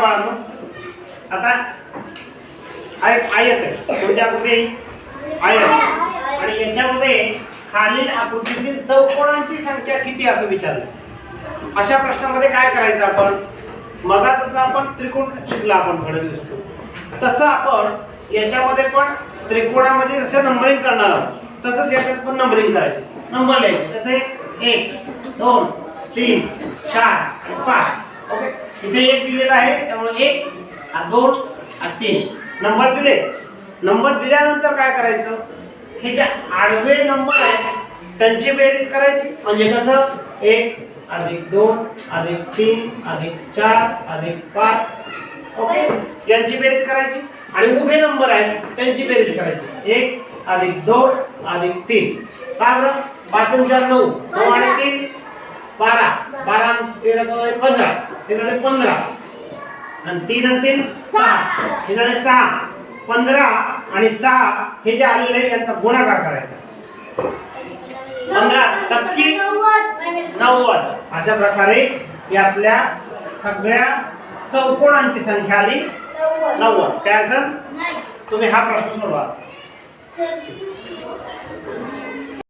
बाळांनो आता एक आयत आहे कोणत्या आकृती आयत आणि याच्यामध्ये खालील आकृतीतील चौकोनांची संख्या किती असं विचारलं. अशा प्रश्नामध्ये काय करायचं आपण? मगा जसं आपण त्रिकोण शिकला आपण थोड्या दिवसात तसं आपण याच्यामध्ये पण त्रिकोणामध्ये जसं नंबरिंग करणार आहोत तसंच याच्यात पण नंबरिंग करायचे. नंबर लिहायचे. जसे एक दोन तीन चार आणि पाच. इथे एक दिलेला आहे त्यामुळे एक दोन तीन. नंबर दिले. नंबर दिल्यानंतर काय करायचं? हे जे आडवे नंबर आहेत त्यांची बेरीज करायची. म्हणजे कसं? एक अधिक दोन अधिक तीन अधिक चार अधिक पाच. ओके? यांची बेरीज करायची. आणि उभे नंबर आहेत त्यांची बेरीज करायची. एक अधिक दोन अधिक तीन. काय बरं. पाच चार नऊ. नऊ आणि तीन. बारा. बारा तेरा चौदा पंधरा. हे झाले पंधरा. आणि तीन आणि तीन सहा. हे झाले सहा. पंधरा आणि सहा हे जे आलेले आहे यांचा गुणाकार करायचा. पंधरा सबकी नव्वद. अशा प्रकारे यातल्या सगळ्या चौकोनांची संख्या आली नव्वद. काय अडचण? तुम्ही हा प्रश्न सोडवा.